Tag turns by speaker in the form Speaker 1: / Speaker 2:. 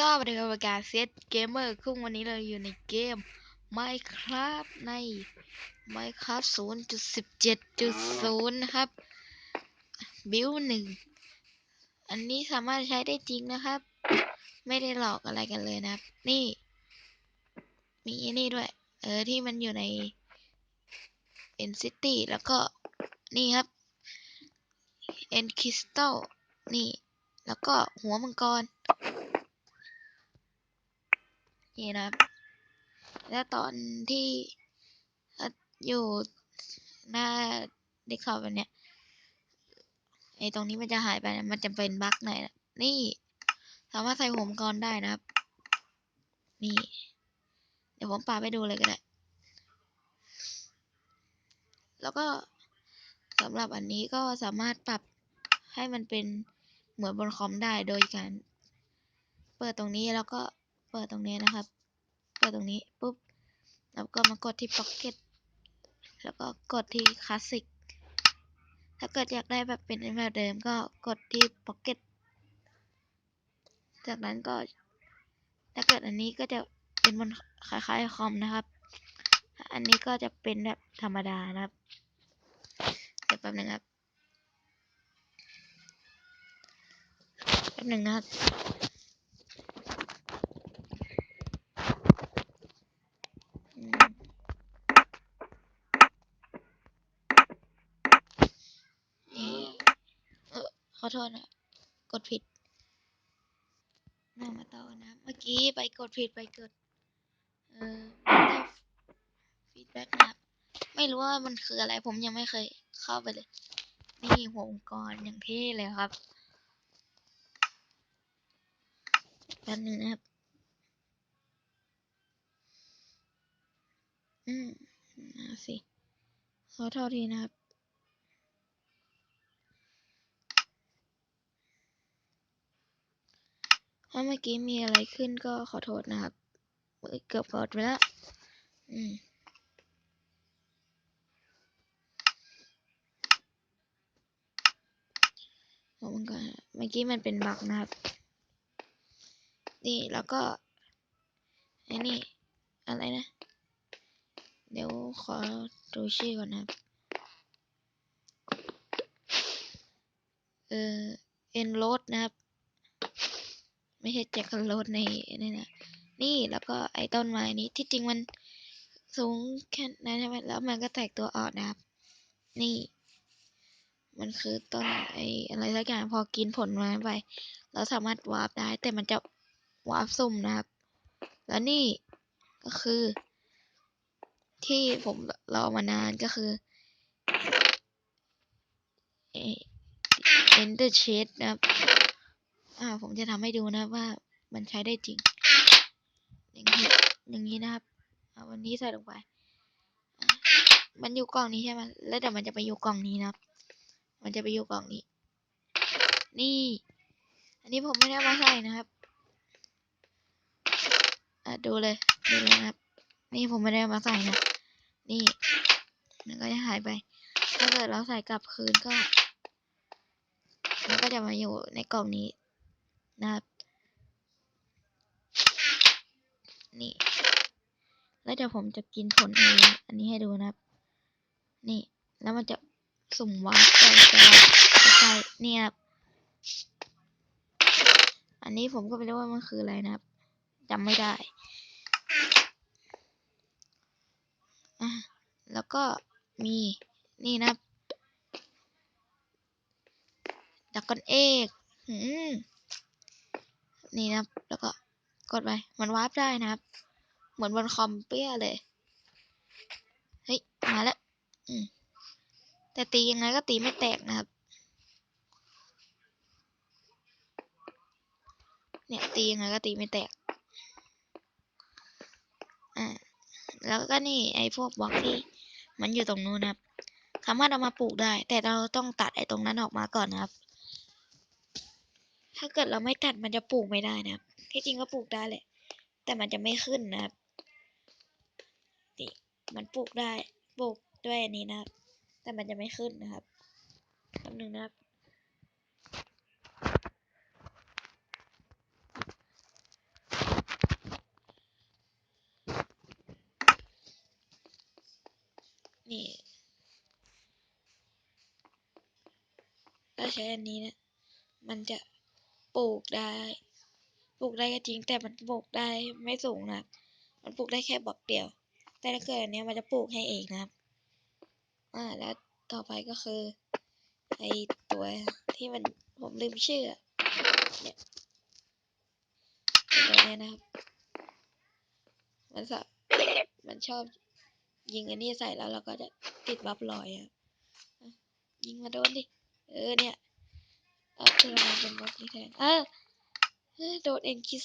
Speaker 1: ก็มาดูรายการเซตเกมเมอร์คุ้งวันนี้เราอยู่ในเกม Minecraft ใน Minecraft 0.17.0 นะครับ บิวหนึ่ง อันนี้สามารถใช้ได้จริงนะครับ ไม่ได้หลอกอะไรกันเลยนะครับ นี่ มีอันนี่ด้วย เออ ที่มันอยู่ใน N City แล้วก็นี่ครับ N Crystal นี่ แล้วก็หัวมังกร นี่นะครับ แล้วตอนที่อยู่หน้าเด็กขอบแบบเนี้ยไอ้ตรงนี้มันจะหายไปนะมันจะเป็นบั๊กหน่อยนะนี่สามารถใส่หัวมกรได้นะครับ นี่ เดี๋ยวผมปาไปดูเลยก็ได้ แล้วก็สำหรับอันนี้ก็สามารถปรับให้มันเป็นเหมือนบนคอมได้โดยการ เปิดตรงนี้แล้วก็เปิดตรงนี้นะครับ ดตรงนี้ปุ๊บแล้วก็มากดที่ Pocket แล้วก็กดที่ Classic ถ้าเกิดอยากได้แบบเป็นแบบเดิมก็กดที่ Pocket จากนั้นก็ ถ้าเกิดอันนี้ก็จะเป็นบนคล้ายๆคอมนะครับ อันนี้ก็จะเป็นแบบธรรมดานะครับเดี๋ยวแป๊บนึงครับแป๊บนึงนะครับ อืมนี่เอ อขอโทษนะกดผิดมามาต่อนะ เมื่อกี้ไปกดผิดไปกด เออได้ฟีดแบ็กนะครับ ไม่รู้ว่ามันคืออะไร ผมยังไม่เคยเข้าไปเลย นี่หัวองค์กรอย่างเท่เลยครับแป๊บนึงนะครับ อืมมาสิขอโทษทีนะครับ ถ้าเมื่อกี้มีอะไรขึ้นก็ขอโทษนะครับ เกือบกดไปแล้วอืมผมก็เมื่อกี้มันเป็นบั๊กนะครับ นี่แล้วก็ไอ้นี่อะไรนะ เดี๋ยวขอดูชื่อก่อนนะครับ เออเอ็นโรดนะครับ ไม่ใช่แจ็คกันโรดในนี่นะนี่แล้วก็ไอ้ต้นไม้นี้ที่จริงมันสูงแค่นั้นใช่ไหมแล้วมันก็แตกตัวออกนะครับ นี่ มันคือต้นไอ้อะไรสักอย่างพอกินผลไม้ไป เราสามารถวาร์ปได้ แต่มันจะวาร์ปสุ่มนะครับ แล้วนี่ก็คือ ที่ผมรอมานานก็คือเอ็นเดอร์เชดนะครับ อ่า ผมจะทำให้ดูนะว่ามันใช้ได้จริง อย่างนี้ อย่างนี้นะครับวันนี้ใส่ลงไป มันอยู่กล่องนี้ใช่ไหมแล้วเดี๋ยวมันจะไปอยู่กล่องนี้นะครับ มันจะไปอยู่กล่องนี้ นี่ อันนี้ผมไม่ได้มาใส่นะครับอะดูเลย ดูเลยนะครับ นี่ผมไม่ได้มาใส่นะ นี่ มันก็จะหายไป ถ้าเกิดเราใส่กลับคืนก็ มันก็จะมาอยู่ในกล่องนี้ นะครับ นี่ แล้วเดี๋ยวผมจะกินผลเองอันนี้ให้ดูนะครับ นี่ แล้วมันจะสุ่มวาร์ปไปแต่ใช่เนี่ยครับ อันนี้ผมก็ไม่รู้ว่ามันคืออะไรนะครับจำไม่ได้อะแล้วก็มีนี่นะครับดักกอนเอกหืม นี่นะครับ แล้วก็กดไป มันวาร์ปได้นะครับ เหมือนบนคอมเปี้ยเลย เฮ้ย มาแล้ว อืม แต่ตียังไงก็ตีไม่แตกนะครับ เนี่ย ตียังไงก็ตีไม่แตก อ่า แล้วก็นี่ไอ้พวกบล็อกที่มันอยู่ตรงนู้นนะครับ สามารถเอามาปลูกได้ แต่เราต้องตัดไอ้ตรงนั้นออกมาก่อนนะครับ ถ้าเกิดเราไม่ตัดมันจะปลูกไม่ได้นะครับ ที่จริงก็ปลูกได้แหละ แต่มันจะไม่ขึ้นนะครับ นี่ มันปลูกได้ ปลูกด้วยอันนี้นะครับ แต่มันจะไม่ขึ้นนะครับแป๊บนึ่งนะครับ นี่ถ้าใช้อันนี้นะ มันจะ ปลูกได้ ปลูกได้ก็จริงแต่มันปลูกได้ไม่สูงนะมันปลูกได้แค่บล็อกเดียว แต่ถ้าเกิดอันนี้มันจะปลูกให้เองนะครับ อ่า แล้วต่อไปก็คือไอตัวที่มันผมลืมชื่อเนี่ยตัวนี้นะครับ มันสะมันชอบยิงอันนี้ใส่แล้วเราก็จะติดบัฟลอยอะอะยิงมาโดนดิ เออเนี่ย เอาคือมันเป็นบัฟนี้แทนเออเออโดนเอ็นคิส